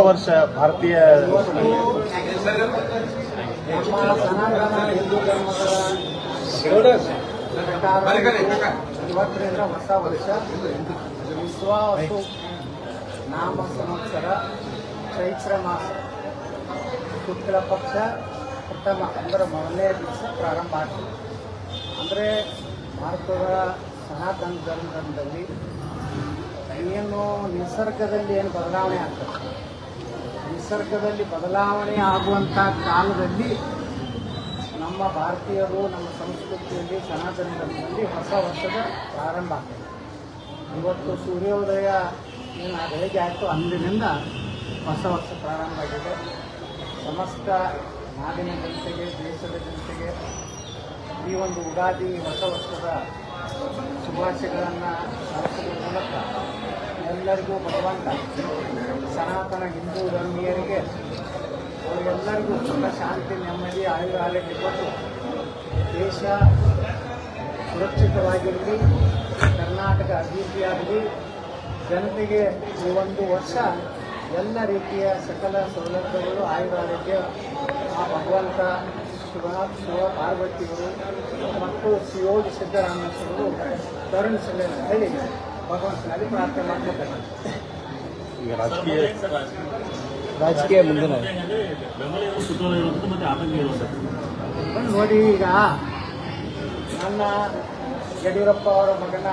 ವರ್ಷ ಭಾರತೀಯ ಇವತ್ತರಿಂದ ಹೊಸ ವರ್ಷ ನಾಮ ಚೈತ್ರ ಮಾಸ ಶುಕ್ಲ ಪಕ್ಷ ಪ್ರಥಮ ಅಂದರೆ ಮೊದಲನೇ ದಿವಸ ಪ್ರಾರಂಭ ಆಗ್ತದೆ ಅಂದರೆ ಭಾರತದ ಸನಾತನ ಧರ್ಮದಲ್ಲಿ ಏನು ನಿಸರ್ಗದಲ್ಲಿ ಏನು ಬದಲಾವಣೆ ಆಗ್ತದೆ ನಿಸರ್ಗದಲ್ಲಿ ಬದಲಾವಣೆ ಆಗುವಂಥ ಕಾಲದಲ್ಲಿ ನಮ್ಮ ಭಾರತೀಯರು, ನಮ್ಮ ಸಂಸ್ಕೃತಿಯಲ್ಲಿ ಸನಾತನ ಧರ್ಮದಲ್ಲಿ ಹೊಸ ವರ್ಷದ ಪ್ರಾರಂಭ ಆಗ್ತದೆ ಇವತ್ತು ಸೂರ್ಯೋದಯ ಏನು ಹೇಗೆ ಆಯಿತು? ಅಂದಿನಿಂದ ಹೊಸ ವರ್ಷ ಪ್ರಾರಂಭ ಆಗಿದೆ. ಸಮಸ್ತ ನಾಡಿನ ಜನತೆಗೆ, ದೇಶದ ಜನತೆಗೆ ಈ ಒಂದು ಉಗಾದಿ ಹೊಸ ವರ್ಷದ ಶುಭಾಶಯಗಳನ್ನು ಸಲ್ಲಿಸುವ ಮೂಲಕ ಎಲ್ಲರಿಗೂ ಭಗವಂತ, ಸನಾತನ ಹಿಂದೂ ಧರ್ಮೀಯರಿಗೆ ಅವರಿಗೆಲ್ಲರಿಗೂ ಸುಖ, ಶಾಂತಿ, ನೆಮ್ಮದಿ ಆಯುರ ಆರೋಗ್ಯ ಕೊಟ್ಟು ದೇಶ ಸುರಕ್ಷಿತವಾಗಿರಲಿ. ಕರ್ನಾಟಕ ಅಭಿವೃದ್ಧಿಯಾಗಲಿ ಜನತೆಗೆ ಈ ಒಂದು ವರ್ಷ ಎಲ್ಲ ರೀತಿಯ ಸಕಲ ಸೌಲಭ್ಯಗಳು ಆಯುರ ಆರೋಗ್ಯ ಆ ಭಗವಂತ, ಶಿವ ಶಿವ, ಪಾರ್ವತಿಗಳು ಮತ್ತು ಶಿವೋಗಿ ಸಿದ್ದರಾಮೇಶ್ವರರು ಕರುಣಿಸಲಿ ಅಂತ ಹೇಳಿ ಈಗ ರಾಜಕೀಯ ರಾಜಕೀಯ ಮುಂದಿನ ನೋಡಿ ಈಗ ನನ್ನ ಯಡಿಯೂರಪ್ಪ ಅವರ ಮಗನ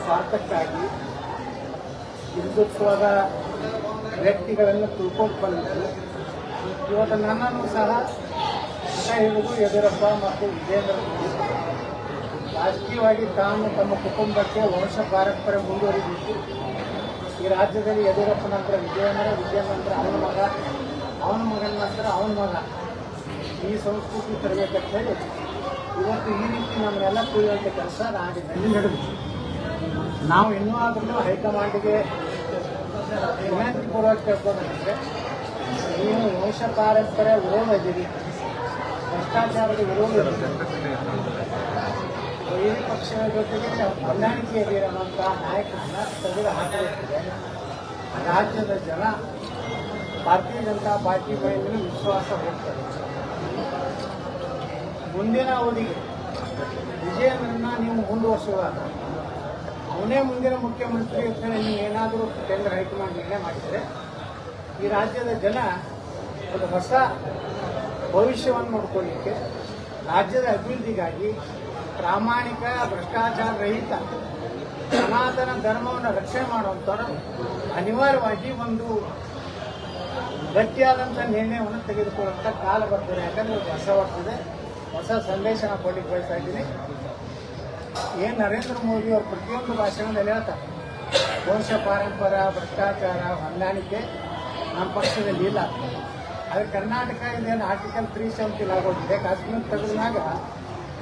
ಸ್ವಾರ್ಥಕ್ಕಾಗಿ ಹಿಂದುತ್ವದ ವ್ಯಕ್ತಿಗಳನ್ನು ತಿಳ್ಕೊಂಡು ಬಂದಿದ್ದು ಇವತ್ತು ನನ್ನನ್ನು ಸಹ ಹೇಳುವುದು ಯಡಿಯೂರಪ್ಪ ಮತ್ತು ವಿಜೇಂದ್ರ ರಾಜಕೀಯವಾಗಿ ತಾನು ತಮ್ಮ ಕುಟುಂಬಕ್ಕೆ ವಂಶ ಪಾರಂಪರ್ಯ ಮುಂದುವರಿದಿತ್ತು ಈ ರಾಜ್ಯದಲ್ಲಿ ಯಡಿಯೂರಪ್ಪ ನಂತರ ವಿಜಯೇಂದ್ರ ವಿಜಯೇಂದ್ರ ನಂತರ ಅವನ ಮಗ ಅವನ ಮಗನ ನಂತರ ಅವನ ಮಗ. ಈ ಸಂಸ್ಕೃತಿ ತರಬೇಕಂತ ಹೇಳಿ ಇವತ್ತು ಈ ರೀತಿ ನಮ್ಮನ್ನೆಲ್ಲ ತಿಳಿಯುವಂಥ ಕೆಲಸ ನಾಡಿನಲ್ಲಿ ನಡೆದು ನಾವು ಇನ್ನೂ ಆದ್ರೂ ಹೈಕಮಾಂಡ್ಗೆ ವಿನಂತಿ ಪೂರ್ವಕ ಕೇಳ್ಕೊಂಡ್ರೆ ನೀವು ವಂಶ ಪಾರಂಪರ್ಯ ವಿರೋಧ ಇದ್ದೀರಿ ಭ್ರಷ್ಟಾಚಾರದ ವಿರೋಧ ಇದ್ದೀರಿ ಈ ಪಕ್ಷದ ಜೊತೆಗೆ ಹೊಂದಾಣಿಕೆ ಅನ್ನೋಂಥ ನಾಯಕರನ್ನ ತೆಗೆದು ಹಾಕಬೇಕಿದೆ ರಾಜ್ಯದ ಜನ ಭಾರತೀಯ ಜನತಾ ಪಾರ್ಟಿ ಮೇಲೆ ವಿಶ್ವಾಸ ಹೋಗ್ತದೆ ಮುಂದಿನ ಅವಧಿಗೆ ವಿಜಯನನ್ನ ನೀವು ಮುಂದುವರಿಸುವಾಗ ಅವನೇ ಮುಂದಿನ ಮುಖ್ಯಮಂತ್ರಿ ಅಂತ ನೀವು ಏನಾದರೂ ಕೇಂದ್ರ ಹೈಕಮಾಂಡ್ ನಿರ್ಣಯ ಮಾಡಿದರೆ ಈ ರಾಜ್ಯದ ಜನ ಒಂದು ಹೊಸ ಭವಿಷ್ಯವನ್ನು ನೋಡ್ಕೊಳ್ಳಿಕ್ಕೆ, ರಾಜ್ಯದ ಅಭಿವೃದ್ಧಿಗಾಗಿ ಪ್ರಾಮಾಣಿಕ, ಭ್ರಷ್ಟಾಚಾರ ರಹಿತ, ಸನಾತನ ಧರ್ಮವನ್ನು ರಕ್ಷಣೆ ಮಾಡುವಂಥವ್ರು ಅನಿವಾರ್ಯವಾಗಿ ಒಂದು ಗಟ್ಟಿಯಾದಂಥ ನಿರ್ಣಯವನ್ನು ತೆಗೆದುಕೊಳ್ಳುವಂಥ ಕಾಲ ಬರ್ತದೆ. ಯಾಕಂದರೆ ಹೊಸ ಬರ್ತದೆ ಹೊಸ ಸಂದೇಶ ನಾನು ಕೊಡ್ಲಿಕ್ಕೆ ಬಯಸ್ತಾ ಇದ್ದೀನಿ. ಏನು ನರೇಂದ್ರ ಮೋದಿ ಅವರು ಪ್ರತಿಯೊಂದು ಭಾಷಣದಲ್ಲಿ ಹೇಳ್ತಾರೆ. ವಂಶ ಪಾರಂಪರ, ಭ್ರಷ್ಟಾಚಾರ, ಹೊಂದಾಣಿಕೆ ನಮ್ಮ ಪಕ್ಷದಲ್ಲಿ ಇಲ್ಲ. ಆದರೆ ಕರ್ನಾಟಕ ಇದೇನು ಆರ್ಟಿಕಲ್ ತ್ರೀ ಸೆವೆಂಟಿ ಲಾಗೋಗಿದೆ ಕಾಶ್ಮೀರ ತೆಗೆದಾಗ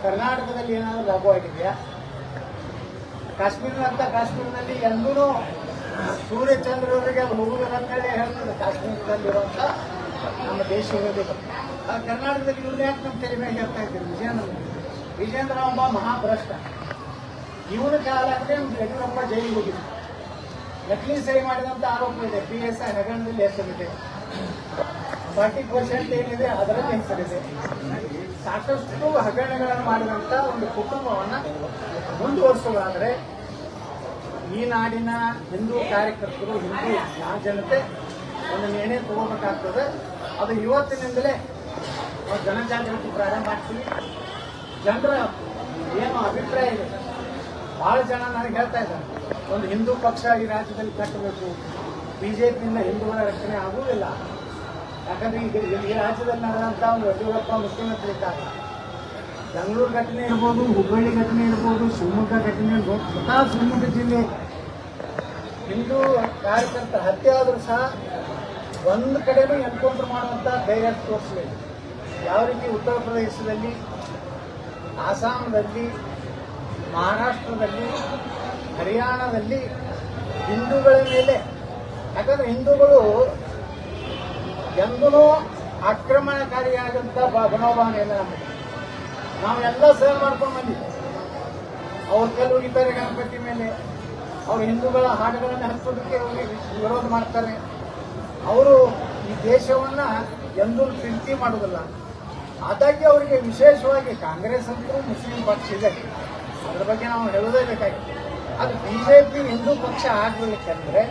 ಕರ್ನಾಟಕದಲ್ಲಿ ಏನಾದರೂ ಲಾಭ ಆಗಿದೆಯಾ? ಕಾಶ್ಮೀರದಂಥ ಕಾಶ್ಮೀರದಲ್ಲಿ ಎಂದೂ ಸೂರ್ಯಚಂದ್ರರಿಗೆ ಅದು ಅಂತ ಹೇಳಿ ಹೇಳ್ತದೆ ಕಾಶ್ಮೀರದಲ್ಲಿರುವಂಥ ನಮ್ಮ ದೇಶ ಇರೋದಿಲ್ಲ ಆ ಕರ್ನಾಟಕದಲ್ಲಿ ಇವ್ರು ಯಾಕೆ ನಮ್ಮ ತೆರೆ ಮೇಲೆ ಹೇಳ್ತಾ ಇದ್ದೀವಿ ವಿಜೇಂದ್ರ ವಿಜೇಂದ್ರ ಒಬ್ಬ ಮಹಾಭ್ರಷ್ಟ. ಇವನ ಕಾಲ ನಮ್ಮ ಯಡಿಯೂರಪ್ಪ ಜೈಲಿಗೆ ಹೋಗಿದ್ರು. ನಕಲಿ ಸಹಿ ಮಾಡಿದಂಥ ಆರೋಪ ಇದೆ. ಪಿ ಎಸ್ ಐ ಹಗರಣದಲ್ಲಿ ಹೆಸರಿದೆ. ಫಾರ್ಟಿ ಪರ್ಸೆಂಟ್ ಏನಿದೆ ಅದರಲ್ಲಿ ಹೆಸರಿದೆ. ಸಾಕಷ್ಟು ಹಗರಣಗಳನ್ನು ಮಾಡಿದಂತ ಒಂದು ಕುಟುಂಬವನ್ನ ಮುಂದುವರಿಸೋದಾದ್ರೆ, ಈ ನಾಡಿನ ಹಿಂದೂ ಕಾರ್ಯಕರ್ತರು, ಹಿಂದೂ ಜನತೆ ಒಂದು ನಿರ್ಣಯ ತಗೋಬೇಕಾಗ್ತದೆ. ಅದು ಇವತ್ತಿನಿಂದಲೇ ನಾವು ಜನಜಾಗೃತಿ ಪ್ರಾರಂಭ ಮಾಡ್ತೀವಿ. ಜನರ ಏನು ಅಭಿಪ್ರಾಯ ಇದೆ? ಭಾಳ ಜನ ನನಗೆ ಹೇಳ್ತಾ ಇದ್ದಾರೆ, ಒಂದು ಹಿಂದೂ ಪಕ್ಷ ಈ ರಾಜ್ಯದಲ್ಲಿ ಕಟ್ಟಬೇಕು. ಬಿಜೆಪಿಯಿಂದ ಹಿಂದೂಗಳ ರಕ್ಷಣೆ ಆಗುವುದಿಲ್ಲ. ಯಾಕಂದ್ರೆ ಈಗ ಈ ರಾಜ್ಯದಲ್ಲಿ ಒಂದು ಯಡಿಯೂರಪ್ಪ ಮುಖ್ಯಮಂತ್ರಿ ಇದ್ದಾರೆ. ಬೆಂಗಳೂರು ಘಟನೆ ಇರ್ಬೋದು, ಹುಬ್ಬಳ್ಳಿ ಘಟನೆ ಇರ್ಬೋದು, ಶಿವಮೊಗ್ಗ ಘಟನೆ ಇರ್ಬೋದು, ಸ್ವತಃ ಶಿವಮೊಗ್ಗ ಜಿಲ್ಲೆ. ಹಿಂದೂ ಕಾರ್ಯಕರ್ತ ಹತ್ಯೆ ಆದರೂ ಸಹ ಒಂದು ಕಡೆನೂ ಎನ್ಕೌಂಟರ್ ಮಾಡುವಂಥ ಧೈರ್ಯ ತೋರಿಸಬೇಕು ಯಾವ ರೀತಿ ಉತ್ತರ ಪ್ರದೇಶದಲ್ಲಿ ಆಸಾಮದಲ್ಲಿ ಮಹಾರಾಷ್ಟ್ರದಲ್ಲಿ, ಹರಿಯಾಣದಲ್ಲಿ ಹಿಂದೂಗಳ ಮೇಲೆ, ಯಾಕಂದ್ರೆ ಹಿಂದೂಗಳು ಎಂದೂ ಆಕ್ರಮಣಕಾರಿಯಾದಂಥ ಮನೋಭಾವನೆ ಇಲ್ಲ ನಮಗೆ ನಾವೆಲ್ಲ ಸೇವೆ ಮಾಡ್ಕೊಂಡು ಬಂದಿದ್ದೀವಿ ಅವ್ರ ಹೊಡಿತಾರೆ ಗಣಪತಿ ಮೇಲೆ. ಅವ್ರು ಹಿಂದೂಗಳ ಹಾಡುಗಳನ್ನು ಹಚ್ಚೋದಕ್ಕೆ ವಿರೋಧ ಮಾಡ್ತಾರೆ. ಅವರು ಈ ದೇಶವನ್ನು ಎಂದೂ ಪ್ರೀತಿ ಮಾಡೋದಿಲ್ಲ ಅದಕ್ಕೆ ಅವರಿಗೆ ವಿಶೇಷವಾಗಿ ಕಾಂಗ್ರೆಸ್ ಅಂತೂ ಮುಸ್ಲಿಂ ಪಕ್ಷ ಇದೆ. ಅದ್ರ ಬಗ್ಗೆ ನಾವು ಹೇಳೋದೇ ಬೇಕಾಗಿತ್ತು. ಅದು ಬಿ ಜೆ ಪಿ ಹಿಂದೂ ಪಕ್ಷ ಆಗಬೇಕಂದ್ರೆ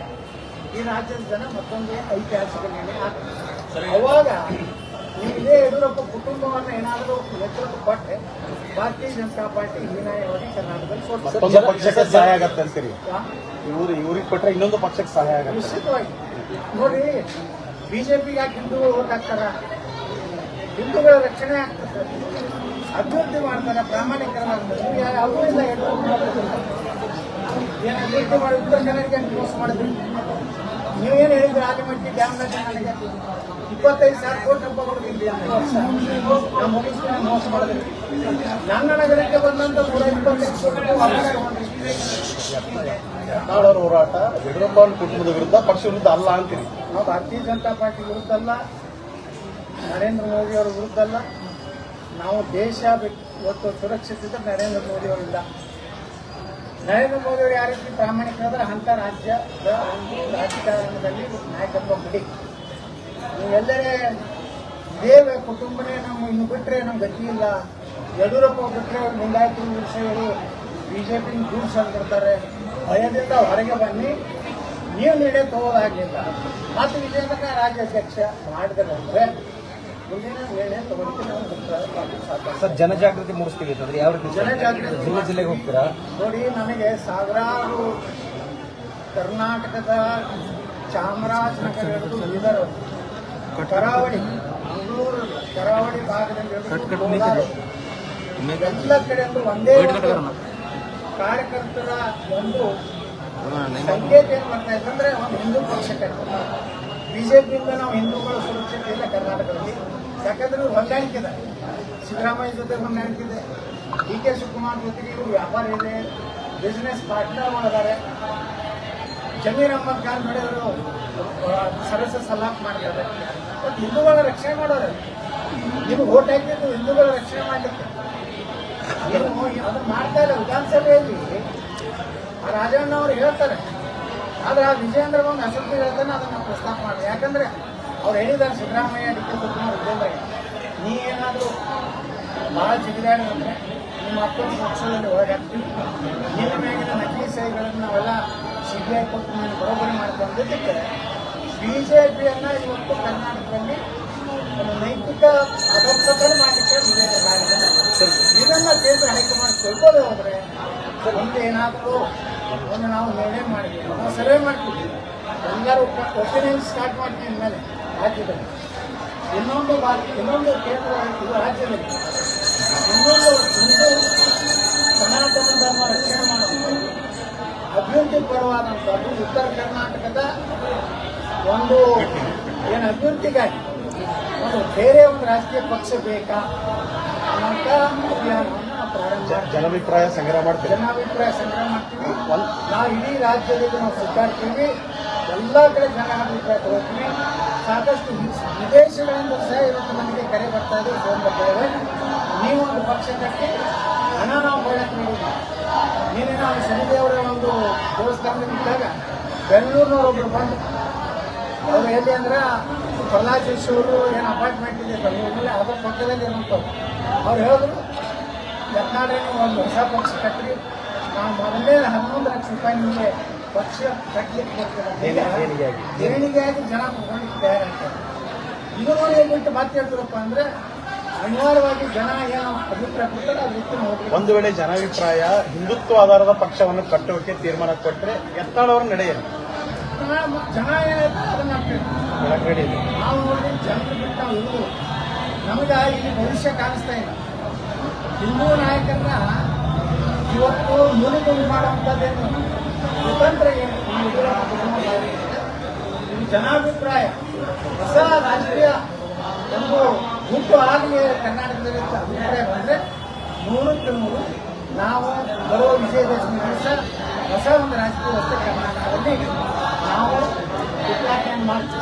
ಈ ರಾಜ್ಯದ ಜನ ಮತ್ತೊಂದು ಐತಿಹಾಸಿಕ ನಿರ್ಣಯ ಆಗ್ತದೆ. ಅವಾಗ ಇದೇ ಯಡಿಯೂರಪ್ಪ ಕುಟುಂಬವನ್ನು ಏನಾದರೂ ಎಚ್ಚರಕ್ಕೆ ಪಟ್ಟೆ ಭಾರತೀಯ ಜನತಾ ಪಾರ್ಟಿ ಹೀನಾಯವಾಗಿ ಕರ್ನಾಟಕದಲ್ಲಿ ಮತ್ತೊಂದು ಪಕ್ಷಕ್ಕೆ ಸಹಾಯ ಆಗತ್ತೆ ಅಂತೀರಿ? ಇವರು ಇವ್ರು ಇವ್ರಿಗೆ ಕೊಟ್ಟರೆ ಇನ್ನೊಂದು ಪಕ್ಷಕ್ಕೆ ಸಹಾಯ ಆಗುತ್ತೆ. ನಿಶ್ಚಿತವಾಗಿ. ನೋಡಿ ಬಿಜೆಪಿಗೆ ಯಾಕೆ ಹಿಂದೂ ಓಟ್ ಹಾಕ್ತಾರ? ಹಿಂದೂಗಳ ರಕ್ಷಣೆ ಆಗ್ತದೆ. ಅಭಿವೃದ್ಧಿ ಮಾಡ್ತಾರೆ ಪ್ರಾಮಾಣಿಕರಣ ಅವರಿಂದ ಏನು ಅಭಿವೃದ್ಧಿ ಮಾಡಿ ಉತ್ತರ ಕನ್ನಡಕ್ಕೆ ಮೋಸ ಮಾಡಿದ್ರಿ. ನೀವೇನು ಹೇಳಿದ್ರಿ ಆಲಿಮಟ್ಟಿ ಡ್ಯಾಮ್ನ ನನಗೆ ಇಪ್ಪತ್ತೈದು ಸಾವಿರ ಕೋಟಿ ರೂಪಾಯಿ ಮುಗಿಸ್ಕೊಂಡು ಮೋಸ ಮಾಡಿದ್ರು ನನ್ನ ನಗರಕ್ಕೆ ಬಂದಂತ ನೂರ ಇಪ್ಪತ್ತೈದು ಕೋಟಿ. ಯತ್ನಾಳ್ ಹೋರಾಟ ಯಡಿಯೂರಪ್ಪ ಕುಟುಂಬದ ವಿರುದ್ಧ ಪಕ್ಷ ವಿರುದ್ಧ ಅಲ್ಲ ಅಂತೀರಿ. ನಾವು ಭಾರತೀಯ ಜನತಾ ಪಾರ್ಟಿ ವಿರುದ್ಧ ಅಲ್ಲ ನರೇಂದ್ರ ಮೋದಿ ಅವರ ವಿರುದ್ಧ ಅಲ್ಲ. ನಾವು ದೇಶ ಇವತ್ತು ಸುರಕ್ಷಿತ ನರೇಂದ್ರ ಮೋದಿ ಅವರಿಂದ ನರೇಂದ್ರ ಮೋದಿ ಅವರು ಯಾವ ರೀತಿ ಪ್ರಾಮಾಣಿಕರಾದ್ರೆ ಅಂಥ ರಾಜ್ಯದ ಒಂದು ರಾಜಕಾರಣದಲ್ಲಿ ನಾಯಕತ್ವ ಬಿಡಿ ಎಲ್ಲರೇ ದೇವ ಕುಟುಂಬನೇ ನಮ್ಮ ಇನ್ನು ಬಿಟ್ಟರೆ ನಮ್ಗೆ ಗತಿ ಇಲ್ಲ. ಯಡಿಯೂರಪ್ಪ ಬಿಟ್ಟರೆ ಲಿಂಗಾಯತ ವಿಷಯಗಳು ಬಿ ಜೆ ಪಿ ದೂರ ಅಂದ್ಬಿಡ್ತಾರೆ. ಭಯದಿಂದ ಹೊರಗೆ ಬನ್ನಿ. ನೀವು ನೀಡೇ ತಗೋದಾಗಲಿಲ್ಲ ಮತ್ತು ವಿಜಯನಗರ ರಾಜ್ಯಾಧ್ಯಕ್ಷ ಮಾಡಿದ್ರೆ ಅಂದರೆ ನಾವು ಸರ್ ಜನಜಾಗೃತಿ ಮೂಡಿಸ್ತೀವಿ ಅಂತಂದ್ರೆ ಯಾವ ರೀತಿ ಜನಜಾಗೃತಿ ಜಿಲ್ಲೆ ಜಿಲ್ಲೆಗೆ ಹೋಗ್ತೀರಾ? ನೋಡಿ ನನಗೆ ಸಾವಿರಾರು ಕರ್ನಾಟಕದ ಚಾಮರಾಜನಗರ ಹಿಡಿದು ಬೀದರ್ ಕರಾವಳಿ ಮಂಗಳೂರು ಕರಾವಳಿ ಭಾಗದಲ್ಲಿ ಎಲ್ಲ ಕಡೆಯಲ್ಲೂ ಒಂದೇ ಕಾರ್ಯಕರ್ತರ ಒಂದು ಸಂಕೇತ ಏನ್ ಮಾಡ್ತಾ ಅಂದ್ರೆ ಒಂದು ಹಿಂದೂ ಪಕ್ಷಕ್ಕೆ. ಬಿಜೆಪಿಯಿಂದ ನಾವು ಹಿಂದೂಗಳು ಸುರಕ್ಷತೆ ಇಲ್ಲ ಕರ್ನಾಟಕದಲ್ಲಿ. ಯಾಕಂದ್ರೆ ಹೊಂದಾಣಿಕೆ ಇದೆ. ಸಿದ್ದರಾಮಯ್ಯ ಜೊತೆ ಹೊಂದಾಣಿಕೆ ಇದೆ. ಡಿ ಕೆ ಶಿವಕುಮಾರ್ ಜೊತೆಗೆ ಇವರು ವ್ಯಾಪಾರ ಇದೆ. ಬಿಸ್ನೆಸ್ ಪಾರ್ಟ್ನರ್ಗಳಿದ್ದಾರೆ ಜಮೀರ್ ಅಹಮದ್ ಖಾನ್ ನೋಡಿದ್ರು ಸರಸ ಸಲಾಕ್ ಮಾಡ್ತಾರೆ. ಮತ್ತು ಹಿಂದೂಗಳ ರಕ್ಷಣೆ ಮಾಡೋರು. ನೀವು ಓಟ್ ಹಾಕಿದ್ದು ಹಿಂದೂಗಳ ರಕ್ಷಣೆ ಮಾಡಲಿಕ್ಕೆ. ಅದನ್ನ ಮಾಡ್ತಾ ಇಲ್ಲ ವಿಧಾನಸಭೆಯಲ್ಲಿ. ರಾಜಣ್ಣ ಅವರು ಹೇಳ್ತಾರೆ. ಆದ್ರೆ ಆ ವಿಜಯೇಂದ್ರ ಒಂದು ಅಸತ್ಯ ಹೇಳ್ತಾನೆ ಅದನ್ನ ಪ್ರಸ್ತಾಪ ಮಾಡಿ ಯಾಕಂದ್ರೆ ಅವ್ರು ಹೇಳಿದ್ದಾರೆ ಸಿದ್ದರಾಮಯ್ಯ, ಡಿ ಕೆ ಶಿವಕುಮಾರ್ ವಿಜೇಂದ್ರ ನೀ ಏನಾದರೂ ಭಾಳ ಅಂದರೆ ನಿಮ್ಮ ಅಪ್ಪನ ಪಕ್ಷದಲ್ಲಿ ಒಳಗಾಗ್ತೀವಿ ನಿನ್ನ ಮೇಲಿನ ನಕಲಿ ಸಹಿಗಳನ್ನು ನಾವೆಲ್ಲ ಸಿ ಬಿ ಐ ಕೊಟ್ಟು ನೀನು ಬಿ ಜೆ ಪಿಯನ್ನು ಇವತ್ತು ಕರ್ನಾಟಕದಲ್ಲಿ ನೈತಿಕ ಅಧಪತನ ಮಾಡಲಿಕ್ಕೆ ಬಿಜೆಪಿ ಮಾಡಿದ್ದಾರೆ ಇದನ್ನ ಕೇಂದ್ರ ಹೈಕಮಾಂಡ್ ತಿಳ್ಕೊಳ್ಳದೆ ಹೋದ್ರೆ ಮುಂದೆ ಏನಾದರೂ ಒಂದು ನಾವು ನಿರ್ಣಯ ಮಾಡಿದ್ವಿ ನಾವು ಸರ್ವೆ ಮಾಡ್ತೀವಿ ಎಲ್ಲರೂ ಒಪಿನಿಯನ್ ಸ್ಟಾರ್ಟ್ ಮಾಡ್ತೀವಿ ಮೇಲೆ ರಾಜ್ಯದಲ್ಲಿ. ಇನ್ನೊಂದು ಬಾರಿ ಇನ್ನೊಂದು ಕೇಂದ್ರ ಇದು ರಾಜ್ಯದಲ್ಲಿ. ಇನ್ನೊಂದು ಹಿಂದೂ ಸನಾತನ ಧರ್ಮ ರಕ್ಷಣೆ ಮಾಡೋದು. ಅಭಿವೃದ್ಧಿ ಪರವಾದಂಥದ್ದು ಉತ್ತರ ಕರ್ನಾಟಕದ ಒಂದು ಏನು ಅಭಿವೃದ್ಧಿಗಾಗಿ? ಒಂದು ಬೇರೆ ಒಂದು ರಾಜಕೀಯ ಪಕ್ಷ ಬೇಕಾ? ಅನ್ನೋಂಥ ಅಭಿಯಾನವನ್ನು ಪ್ರಾರಂಭ. ಜನಾಭಿಪ್ರಾಯ ಸಂಗ್ರಹ ಮಾಡ್ತೀವಿ. ಜನಾಭಿಪ್ರಾಯ ಸಂಗ್ರಹ ಮಾಡ್ತೀವಿ. ನಾವು ಇಡೀ ರಾಜ್ಯದಲ್ಲಿ ನಾವು ಸುತ್ತಾಡ್ತೀವಿ. ಎಲ್ಲ ಕಡೆ ಜನಾಭಿಪ್ರಾಯ ತಗೋತೀವಿ. ಸಾಕಷ್ಟು ವಿದೇಶಗಳಿಂದ ಸಹ ಇವತ್ತು ನಮಗೆ ಕರೆ ಬರ್ತಾ ಇದೆ ಫೋನ್ ಬರ್ತಾ ಇದೆ ನೀವು ಒಂದು ಪಕ್ಷ ಕಟ್ಟಿ ಹಣ ನಾವು ಬಳಕೆ ಮಾಡಿದ್ವಿ ನೀನೇ ನಾವು ಶನಿದೇವರ ಒಂದು ದೇವಸ್ಥಾನದಲ್ಲಿದ್ದಾಗ ಬೆಂಗಳೂರಿನವರೊಬ್ಬರು ಬಂದು ಅವ್ರು ಎಲ್ಲಿ ಅಂದ್ರೆ ಪ್ರಹ್ಲಾದ್ ಜೋಶಿ ಅವರು ಏನು ಅಪಾಯಿಂಟ್ಮೆಂಟ್ ಇದೆ ಬೆಂಗಳೂರಲ್ಲಿ ಅದ್ರ ಪಕ್ಕದಲ್ಲಿ ಏನಂತವ್ರು ಅವ್ರು. ಹೇಳಿದ್ರು ಯತ್ನಾಡ್ರೆ ನೀವು ಒಂದು ಹೊಸ ಪಕ್ಷ ಕಟ್ಟಿ ನಾವು ಮೊದಲೇ ಹನ್ನೊಂದು ಲಕ್ಷ ರೂಪಾಯಿ ನಿಮಗೆ ಪಕ್ಷ ಕಟ್ಟಲಿಕ್ಕೆ ದೇಣಿಗೆ- ದೇಣಿಗೆಯಾಗಿ. ಜನ ತಗೊಳ್ಳಿಕ್ಕೆ ತಯಾರಾಗ್ತಾರೆ ಇದನ್ನು ಹೇಳ್ಬಿಟ್ಟು ಮತ್ತೆ ಹೇಳ್ತಾರಪ್ಪ ಅಂದ್ರೆ ಅನಿವಾರ್ಯವಾಗಿ ಜನ ಏನು ಅಭಿಪ್ರಾಯ ಕೊಡ್ತಾರೆ ಹೆಚ್ಚಿನ ನೋಡ್ರಿ ಒಂದು ವೇಳೆ ಜನಾಭಿಪ್ರಾಯ ಹಿಂದುತ್ವ ಆಧಾರದ ಪಕ್ಷವನ್ನು ಕಟ್ಟೋಕೆ ತೀರ್ಮಾನ ಕೊಟ್ಟರೆ ಯತ್ನಾಳ್ ಅವರ ನಡೆಯಲ್ಲ ಜನ- ಜನ ಅದನ್ನ ಇದೆ. ನಾವು ನೋಡಿ ಜನರು ಬಿಟ್ಟು ನಾವು ಇರುವುದು ನಮಗೆ ಇಲ್ಲಿ ಭವಿಷ್ಯ ಕಾಣಿಸ್ತಾ ಇಲ್ಲ. ಹಿಂದೂ ನಾಯಕರನ್ನ ಇವತ್ತು ಮುನಿಗುಂಡು ಮಾಡುವಂಥದ್ದೇನು ಸ್ವತಂತ್ರ ಏನು ಇದೆ. ಜನಾಭಿಪ್ರಾಯ. ಹೊಸ ರಾಜಕೀಯ ಒಂದು ಹುಟ್ಟು ಆಗಲಿ ಕರ್ನಾಟಕದಲ್ಲಿ ಅಭಿಪ್ರಾಯ ಬಂದರೆ ನೂರಕ್ಕೆ ನೂರು ನಾವು ಬರೋ ವಿಜಯದಶಮಿ ದಿವಸ ಹೊಸ ಒಂದು ರಾಜಕೀಯ ವ್ಯವಸ್ಥೆ ಕರ್ನಾಟಕದಲ್ಲಿ ನಾವು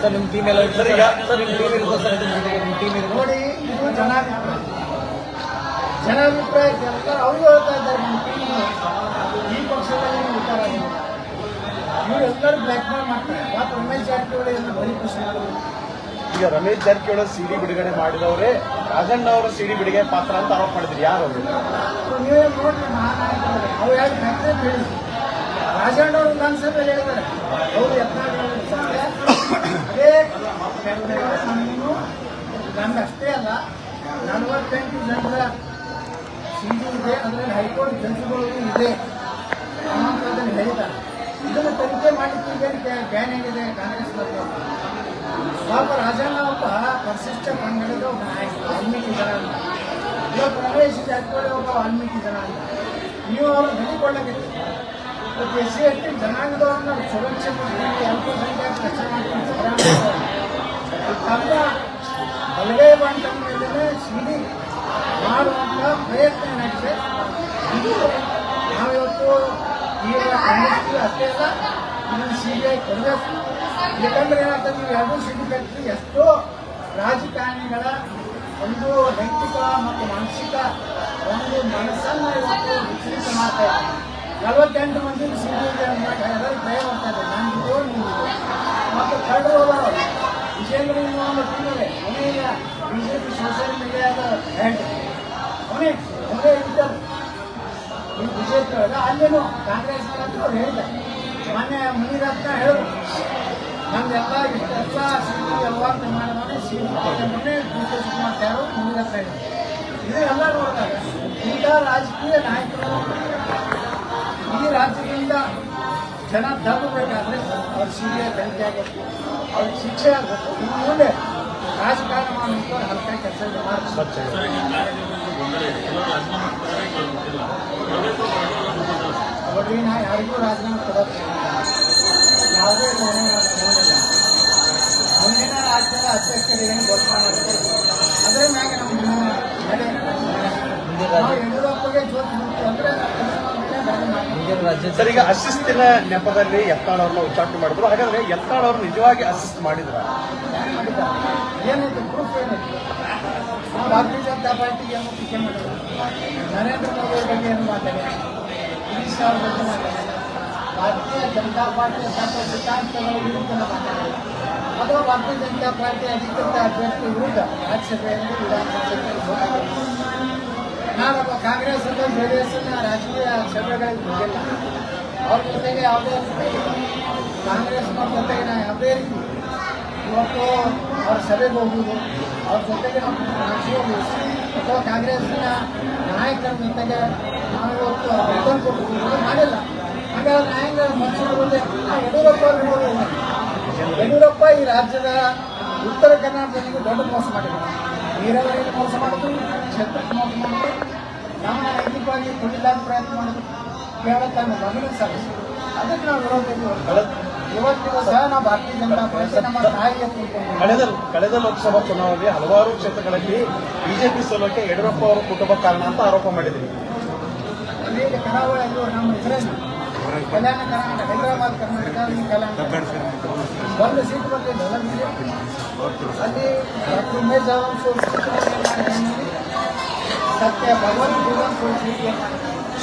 ಸರ್ ನಿಮ್ಮ ಟೀಮ್ ಎಲ್ಲ ಸರ್, ಈಗ- ಸರ್ ನಿಮ್ಮ ಟೀಮ್ ಇರ್ಬೋದು ಸರ್ ನಿಮ್ಮ ಟೀಮ್ ಇರ್ಬೋದು ನೋಡಿ ಇದು ಜನಾಭಿಪ್ರಾಯ ಜನಾಭಿಪ್ರಾಯ ಕೇಳ್ತಾರೆ ಅವರು ಹೇಳ್ತಾ ಇದ್ದಾರೆ ನಿಮ್ಮ ಟೀಮ್ ಈ ಪಕ್ಷದಲ್ಲಿ ನೀವು ವಿಚಾರ. ಇವರೆಲ್ಲರೂ ಬ್ಲ್ಯಾಕ್ ಮೇಲ್ ಮಾಡ್ತಾರೆ. ಮತ್ತು ಉಮೇಶ್ ಜಾರಕಿಹೊಳಿ ಎಲ್ಲ ಬರೀ ಖುಷಿ ಈಗ ರಮೇಶ್ ಜಾರಕಿಹೊಳಿ ಸಿಡಿ ಬಿಡುಗಡೆ ಮಾಡಿದವರೇ ರಾಜಣ್ಣ ಅವರ ಸಿಡಿ ಬಿಡುಗಡೆ ಪಾತ್ರ ಅಂತ ಆರೋಪ ಮಾಡಿದ್ರು ಯಾರು ಅವರು? ನೀವೇ ನೋಡ್ರಿ ಮಹಾನಾಯಕರು. ಅವ್ರು ಯಾರು ಫ್ಯಾಕ್ಟ್ರಿ ಹೇಳಿ ರಾಜಣ್ಣ ಅವರು ವಿಧಾನಸಭೆಯಲ್ಲಿ ಹೇಳಿದ್ದಾರೆ ಅವರು ಯತ್ನಾಳ್ ಸತ್ಯ ಅದೇ ನಮ್ಗೆ ಅಷ್ಟೇ ಅಲ್ಲ, ನಲವತ್ತೆಂಟು ಜನರ ಸಿಂಧು ಇದೆ ಅದರಲ್ಲಿ ಹೈಕೋರ್ಟ್ ಜಡ್ಜ್ಗಳು ಇದೆ. ಅನ್ನೋಂಥದ್ದನ್ನು ಹೇಳಿದ್ದಾರೆ. ಇದನ್ನು ತನಿಖೆ ಮಾಡಲಿಕ್ಕೆ ಬ್ಯಾನ್ ಆಗಿದೆ ಕಾಂಗ್ರೆಸ್ನವರು ಪಾಪ ರಾಜಣ್ಣ ಒಬ್ಬ ಪರಿಶಿಷ್ಟ ಪಂಗಡದ ಒಬ್ಬ ನಾಯಕ, ವಾಲ್ಮೀಕಿ ಅಂತ. ಇವತ್ತು ರಮೇಶ್ ಜಾರಕಿಹೊಳಿ ಒಬ್ಬ ವಾಲ್ಮೀಕಿ ಜನಾಂಗ ನೀವು ಅವರು ಇವತ್ತು ಎಸ್ ಸಿ ಎಸ್ ಟಿ ಜನಾಂಗದವ್ರನ್ನ ಸುರಕ್ಷೆ ಮಾಡ್ಕೊಂಡು ಅಲ್ಪಸಂಖ್ಯಾತ ಕಷ್ಟ ತಮ್ಮ ಬಲಗೈ ಬಂಟ ಮೇಲೆ ಸಿಡಿ ಮಾಡುವಂಥ ಪ್ರಯತ್ನ ನಡೆಸಿದೆ ಇದು ನಾವಿವತ್ತು ಈಗ ಖಂಡಿಸ್ತೀವಿ ಅಷ್ಟೇ ಅಲ್ಲ ಇದನ್ನು ಸಿ ಬಿ ಐ ಕೊಡಬೇಕು ಏನಾಗ್ತದೆ ನೀವು ಎರಡು ಸಿಡಿ ಫ್ಯಾಕ್ಟ್ರಿ ಎಷ್ಟೋ ರಾಜಕಾರಣಿಗಳ ಒಂದು ವೈಯಕ್ತಿಕ ಮತ್ತು ಮಾನಸಿಕ ಒಂದು ಮನಸ್ಸನ್ನು ಇವತ್ತು ವಿಚಲಿತ ಮಾಡ್ತಾ ಇದೆ ನಲವತ್ತೆಂಟು ಮಂದಿ ಸಿ ಬಿ ಐ ಭಯ ಮಾಡ್ತಾ ಇದೆ. ನಾನು ಇದು ನೀವು ಮತ್ತು ವಿಜೇಂದ್ರ ಒಂದು ಕೊನೆಯ ಬಿಜೆಪಿ ಸೋಷಿಯಲ್ ಮೀಡಿಯಾದ ಹೆಡ್ ಕೊನೆ ಕೊನೆ ಇದ್ದರು. ಈ ಒಳಗೆ ಅಲ್ಲೇನು ಕಾಂಗ್ರೆಸ್ ಅವ್ರು ಹೇಳಿದ್ದಾರೆ. ಮೊನ್ನೆ ಮುನಿರತ್ನ ಹೇಳಿದ್ರು ನಮ್ದೆಲ್ಲ ಇಷ್ಟೆಲ್ಲ ಸಿಡಿ ವ್ಯವಹಾರ ಮಾಡಿದ್ರೆ ಶಿವಕುಮಾರ್ ಯಾರು ರಾಜಕೀಯ ನಾಯಕರು ಈ ರಾಜ್ಯದಿಂದ ಜನ ತಗೋಬೇಕಾದ್ರೆ ಅವ್ರ ಸಿಬಿಐ ತನಿಖೆ ಆಗಬೇಕು ಅವ್ರಿಗೆ ಶಿಕ್ಷೆ ಆಗಬೇಕು. ಇನ್ನು ಮುಂದೆ ರಾಜಕಾರಣ ಮಾಡುವಂಥ ಹಲ್ಕ ಕೆಲಸ ಅವ್ರಿಗೆ ನಾ ಯಾರಿಗೂ ರಾಜೀನಾಮೆ ಕೊಡೋದು ಯಾವುದೇ ನೋವು ನಾನು ನೋಡಿಲ್ಲ ಮುಂದಿನ ರಾಜ್ಯದ ಅಧ್ಯಕ್ಷರಿಗೆ ಏನು ಘೋಷಣೆ ಮಾಡ್ತಾರೆ ಅದರ ಮ್ಯಾಗ ನಮ್ಮ ನಡೆ ನಾವು ಯಡಿಯೂರಪ್ಪಗೆ ಜೋತ್ ಮುಟ್ಟು ಅಂದ್ರೆ ಹಿಂದಿನ ರಾಜ್ಯ ಸರ್, ಈಗ ಅಸಿಸ್ತಿನ ನೆಪದಲ್ಲಿ ಯತ್ನಾಳ್ ಅವ್ರನ್ನ ಉಚ್ಚಾಟನೆ ಮಾಡಿದ್ರು. ಹಾಗಾದ್ರೆ ಎತ್ತಾಳವ್ರು ನಿಜವಾಗಿ ಅಸಿಸ್ಟ್ ಮಾಡಿದ್ರು? ಭಾರತೀಯ ಜನತಾ ಪಾರ್ಟಿಗೆ ಏನು ಟೀಕೆ ನರೇಂದ್ರ ಮೋದಿ ಅವ್ರ ಬಗ್ಗೆ ಏನು ಮಾತಾಡಿ? ಅಮಿತ್ ಶಾ ಅವ್ರ ಬಗ್ಗೆ ಭಾರತೀಯ ಜನತಾ ಪಾರ್ಟಿಯ ತತ್ವ ಸಿದ್ಧಾಂತಗಳ ವಿರುದ್ಧ ಮಾತಾಡಿಲ್ಲ ಅಥವಾ ಭಾರತೀಯ ಜನತಾ ಪಾರ್ಟಿ ಅಧಿಕೃತ ಅಭ್ಯರ್ಥಿ ವಿರುದ್ಧ ರಾಜ್ಯಸಭೆಯಲ್ಲಿ ವಿಧಾನಸಭೆಯಲ್ಲಿ. ನಾನೊಬ್ಬ ಕಾಂಗ್ರೆಸ್ ಅಂತ ಜೆ ಡಿ ಎಸ್ ರಾಜಕೀಯ ಸಭೆಗಳಿಗೆ ಹೋಗಿಲ್ಲ. ಅವ್ರ ಜೊತೆಗೆ ಯಾವುದೇ ರೀತಿ ಕಾಂಗ್ರೆಸ್ನವ್ರ ನಾವು ಯಾವುದೇ ರೀತಿ ಇವತ್ತು ಅವ್ರ ಸಭೆಗೆ ಹೋಗುವುದು, ಅವ್ರ ಜೊತೆಗೆ ನಮ್ಮ ರಾಜ್ಯದಲ್ಲಿ ಅಥವಾ ಕಾಂಗ್ರೆಸ್ಸಿನ ನಾಯಕರ ಜೊತೆಗೆ ನಾವು ಇವತ್ತು ರಿಟರ್ನ್ ಕೊಟ್ಟು ಮಾಡಿಲ್ಲ. ಹಾಗಾದ್ರೆ ನಾಯಕರ ಪಕ್ಷದ ಮುಂದೆ ಯಡಿಯೂರಪ್ಪ ಯಡಿಯೂರಪ್ಪ ಈ ರಾಜ್ಯದ ಉತ್ತರ ಕರ್ನಾಟಕದಲ್ಲಿ ದೊಡ್ಡ ಮೋಸ ಮಾಡಿದ್ದಾರೆ ನೀರಾವರಿಗೆ ಮೋಸ ಮಾಡಿದ್ರು, ಕ್ಷೇತ್ರಕ್ಕೆ ಮೋಸ ಮಾಡಿದ್ರು. ನಮ್ಮ ನೈತಿಕವಾಗಿ ತುಳಿಲಾಕ ಪ್ರಯತ್ನ ಮಾಡಿದ್ರು. ಮಗನ ಸಾಧಿಸಿ ಅದಕ್ಕೆ ನಾವು ಕಳೆದ ಇವತ್ತಿಗೂ ಸಹ ನಾವು ಭಾರತೀಯ ಜನತಾ ಪಕ್ಷ ನಮ್ಮ ತಾಯಿಗೆ ಕಳೆದ ಕಳೆದ ಲೋಕಸಭಾ ಚುನಾವಣೆಯಲ್ಲಿ ಹಲವಾರು ಕ್ಷೇತ್ರಗಳಲ್ಲಿ ಬಿಜೆಪಿ ಸೋಲಕ್ಕೆ ಯಡಿಯೂರಪ್ಪ ಅವರ ಕುಟುಂಬ ಕಾರಣ ಅಂತ ಆರೋಪ ಮಾಡಿದ್ರಿ ಕರಾವಳಿಯಲ್ಲೂ ನಮ್ಮ ಹೆಸರೇನು? ಕಲ್ಯಾಣ ಕರ್ನಾಟಕ ಹೈದರಾಬಾದ್ ಕರ್ನಾಟಕ ಕಲ್ಯಾಣ ಒಂದು ಸೀಟ್ ಬಗ್ಗೆ ಅಲ್ಲ ಡಾಕ್ಟರ್ ಉಮೇಶ್ ಜಾಧವ್ ಸತ್ಯ ಭಗವಂತ ಜೀವನ್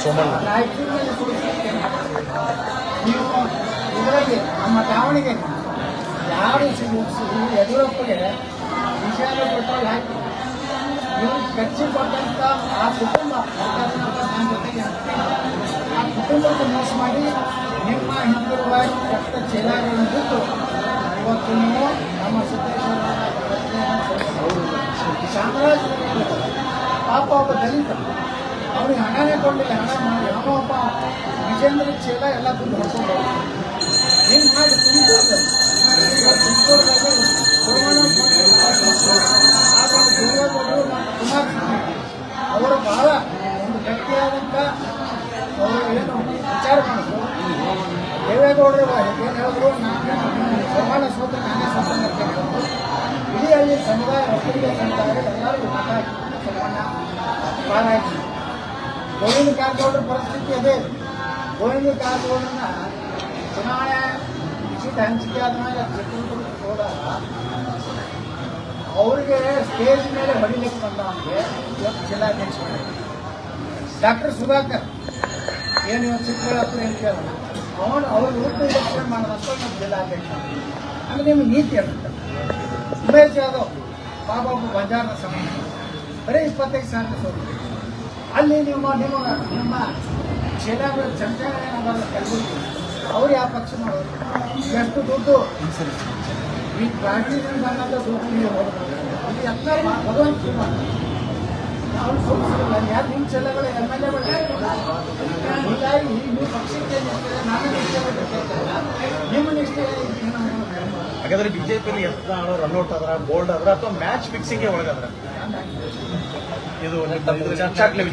ಸೋಮಣ್ಣ. ನೀವು ಇದರಲ್ಲಿ ನಮ್ಮ ದಾವಣಗೆರೆ ಯಾರು ಯಡಿಯೂರಪ್ಪಗೆ ವಿಷಾದ ಪೆಟ್ರೋಲ್ ಹಾಕಿ ಇವರು ಖರ್ಚು ಕೊಟ್ಟಂತ ಆ ಕುಟುಂಬ ನನ್ನ ಜೊತೆಗೆ ಆ ಕುಟುಂಬಕ್ಕೆ ಮೋಸ ಮಾಡಿ ನಿಮ್ಮ ಹಿಂದಿರುವ ರಕ್ತ ಚೀಲಗಳನ್ನು ಬಿಟ್ಟು ಇವತ್ತು ನೀವು ನಮ್ಮ ಸಿದ್ದೇಶ್ವರ ಚಾಮರಾಜನಗರ ಪಾಪ ಒಬ್ಬ ದಲಿತ. ಅವ್ರಿಗೆ ಹಣನೇ ಕೊಡಲಿಲ್ಲ, ಹಣ ಮಾಡಿ. ಅವನು ಒಬ್ಬ ವಿಜೇಂದ್ರ ಚೀಲ ಎಲ್ಲ ದುಡ್ಡು ಹೊಡ್ಕೊಂಡು ಹಿಂಗೆ ಮಾಡಿ ತುಮಕೂರು ತುಮಕೂರಲ್ಲಿ ಗೋವಿಂದ ಕಾರಜೋಳರನ್ನ ಚುನಾವಣೆ ಸೀಟ್ ಹಂಚಿಕೆ ಆದ್ಮೇಲೆ ಚಿತ್ರದುರ್ಗಕ್ಕೆ ಹೋದಾಗ ಅವರಿಗೆ ಸ್ಟೇಜ್ ಮೇಲೆ ಹೊಡಿಲಿಕ್ಕೆ ಬಂದವನಿಗೆ ಇವತ್ತು ಜಿಲ್ಲಾಧ್ಯಕ್ಷ ಡಾಕ್ಟರ್ ಸುಧಾಕರ್. ಏನು ಇವತ್ತು ಚಿಕ್ಕಬಳ್ಳಾಪುರ ಏನು ಕೇಳೋಣ. ಅವನು ಅವ್ರು ಊಟ ಎಲೆಕ್ಷನ್ ಮಾಡೋದಂತ ನಮ್ಮ ಜಿಲ್ಲಾಧ್ಯಕ್ಷ ಅಂದ್ರೆ ನಿಮ್ಗೆ ನೀತಿ ಅಂತ ಉಮೇಶ್ ಯಾದವ್ ಬಾಬಾಬು ಬಜಾರ್ನ ಸಂಬಂಧ ಬರೀ ಇಪ್ಪತ್ತೈದು ಸಾವಿರ ಸೋಲು ಅಲ್ಲಿ ನಿಮ್ಮ ನಿಮ್ಮ ನಿಮ್ಮ ನಮ್ಮಲ್ಲ ಕಲಬುರಗಿ ಅವ್ರು ಯಾವ ಪಕ್ಷ ಮಾಡೋದು? ಎಷ್ಟು ದುಡ್ಡು? ಈ ಪಾರ್ಟಿಯಿಂದ ಬಂದಂಥ ದುಡ್ಡು ನೀವು ಅದು ಎಲ್ಲ ಭಗವಂತ ಅವ್ರು ಸೋಲಿಸಿಲ್ಲ. ಯಾರು ನಿಮ್ಮ ಜಿಲ್ಲೆಗಳು ಎಂ ಎಲ್ ಎಗಳು ಹೀಗಾಗಿ ನೀವು ಪಕ್ಷಕ್ಕೆ ನಾನು ನಿಷ್ಠೆ ನಿಮ್ಮ ನಿಷ್ಠೆ ಏನು ಹಾಗಾದ್ರೆ ಬಿಜೆಪಿಯಲ್ಲಿ ಎತ್ತ ರನ್ಔಟ್ ಆದ್ರ ಬೋಲ್ಡ್ ಆದ್ರ ಅಥವಾ ಮ್ಯಾಚ್ ಫಿಕ್ಸಿಂಗ್ ಒಳಗಾದ್ರೆ? ಇದು.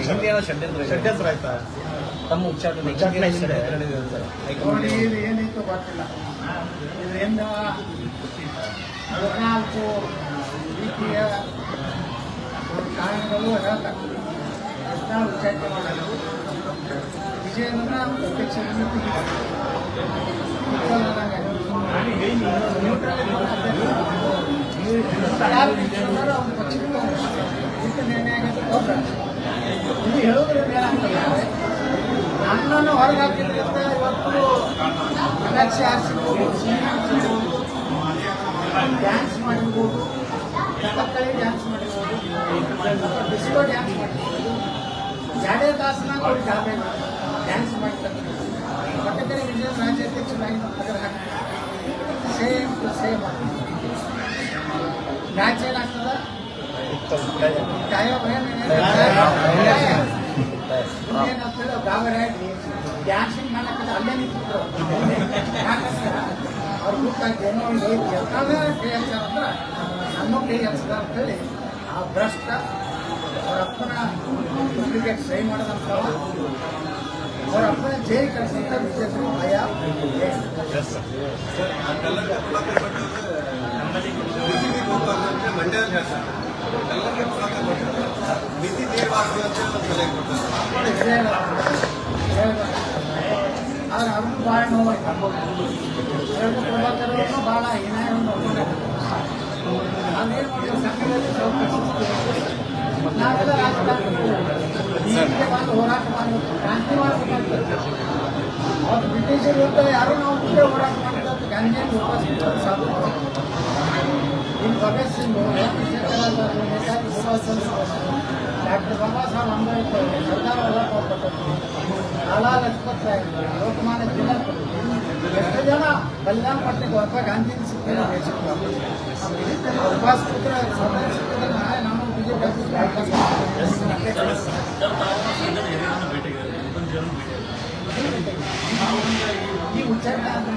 ಹಿಂದೇನೋ ಷಡ್ಯಂತ್ರ. ಷಡ್ಯಂತ್ರ ಆಯ್ತಾ? ತಮ್ಮ ಉಚ್ಚಾಟನೆ ಉಚ್ಚಾಟನೆ ಹಿಂದೆ. ನೋಡಿ ಇದು ಏನಿತ್ತು ಗೊತ್ತಿಲ್ಲ. ಇದರಿಂದ ಹದಿನಾಲ್ಕು ರೀತಿಯ ಕಾರಣಗಳು ಹೇಳ್ತಾರೆ. ಕೃಷ್ಣ ಮಾಡಲು ಇದು ಏನಾಗ್ತದೆ ನನ್ನನ್ನು ಹೊರಗೆ ಹಾಕಿದ್ರಿಂದ ಇವತ್ತು ಅಲಕ್ಷ ಆರಿಸಿರ್ಬೋದು ಡ್ಯಾನ್ಸ್ ಮಾಡಿರ್ಬೋದು ಕಥಕ್ಕಳಿ ಡ್ಯಾನ್ಸ್ ಮಾಡಿರ್ಬೋದು ಡಿಸ್ಕೋ ಡ್ಯಾನ್ಸ್ ಮಾಡಿರ್ಬೋದು ಎರಡೇ ತಾಸನ ಅವ್ರಿಗೆ ಜಾಬೆ ಡ್ಯಾನ್ಸ್ ಮಾಡ್ತಾರೆ ಪಟ್ಟಕರಿ ವಿಜಯ ರಾಜ್ಯಾಧ್ಯಕ್ಷರಾಗಿ ಅದರ ಸೇಮ್ ಟು ಸೇಮ್ ಮ್ಯಾಚ್ ಏನಾಗ್ತದ ಕಾಯೋ ಏನಾಗ್ತದೆ ಗಾಬರಿ ಡ್ಯಾನ್ಸಿಂಗ್ ಮಾಡಕ್ಕೆ ಅಲ್ಲೇ ನಿಂತಿದ್ರು ಅವ್ರು. ಗೊತ್ತಾಗ್ತದೆ ಏನೋ ಒಂದು ಅಂತಂದ್ರೆ ಕೈ ಹಚ್ಚಾರ ಅಂದ್ರೆ ನಮ್ಮ ಕೈ ಹಚ್ಚದ ಅಂತೇಳಿ ಆ ಭ್ರಷ್ಟ ಅವ್ರ ಅಪ್ಪನ ದುಡ್ಡಿಗೆ ಸಹಿ ಮಾಡೋದಂತವ ಅವ್ರ ಅಪ್ಪನ ಜೈ ಕಳಿಸಿದ ವಿಶೇಷ ಭಯ. ಆದ್ರೆ ಅವ್ರಿಗೂ ಭಾಳ ನೋವಾಯ್ತು ಎರಡು ಪ್ರಭಾಕರನ್ನು ಭಾಳ ಹೀನಾಯವನ್ನು ನೋಡ್ಕೊಂಡಿದ್ದಾರೆ ಅದೇನು ಮಾಡಿದ್ರು ಸಂಘದಲ್ಲಿ ಸ್ವಲ್ಪ ನಾವೆಲ್ಲ ರಾಜಕಾರಣಿಗಳು ಹೀಗೆ ಬಂದು ಹೋರಾಟ ಮಾಡಬೇಕು ಕ್ರಾಂತಿ ಮಾಡಬೇಕಾಗ್ತದೆ ಅವ್ರು ಬ್ರಿಟಿಷರ ವಿರುದ್ಧ ಯಾರು ನಾವು ಮುಂದೆ ಹೋರಾಟ ಮಾಡಿದ್ರೆ ಗಾಂಧಿಯನ್ನು ವಾಪಸ್ ಸಾಧ್ಯ ಇನ್ನು ಭಗತ್ ಸಿಂಗ್ ನೇತಾಜಿ ಸುಭಾಷ್ ಚಂದ್ರ ಬೋಸ್ ಡಾಕ್ಟರ್ ಬಾಬಾ ಸಾಹೇಬ್ ಅಂಬೇಡ್ಕರ್ ಸರ್ದಾರ್ ವಲ್ಲಭಾಯ್ ಪಟೇಲ್ ಲಾಲಾ ಲಜಪತ್ ರಾಯ್ ಲೋಕಮಾನ್ಯ ತಿಲಕ್ ಎಷ್ಟು ಜನ ಬಲಿದಾನ ಪಟ್ಟಿಗೆ ಒಬ್ಬ ಗಾಂಧಿ ಸಿಕ್ಕಿಲ್ಲ ದೇಶಕ್ಕೆ ವಾಪಸ್ ಕೂತ್ರೆ ಸ್ವಾತಂತ್ರ್ಯ ಸಿಕ್ಕಿದ್ರೆ ನಾಳೆ ನಮ್ಮ ಬಿಜೆಪಿ ವಾಪಸ್ ಹಿರಿಯರನ್ನು ಭೇಟಿಯಾಗಿದ್ದಾರೆ ಮುಖ್ಯಮಂತ್ರಿಯನ್ನು ಭೇಟಿಯಾಗಿದ್ದಾರೆ ಈ ಉಚ್ಚಾರಣೆ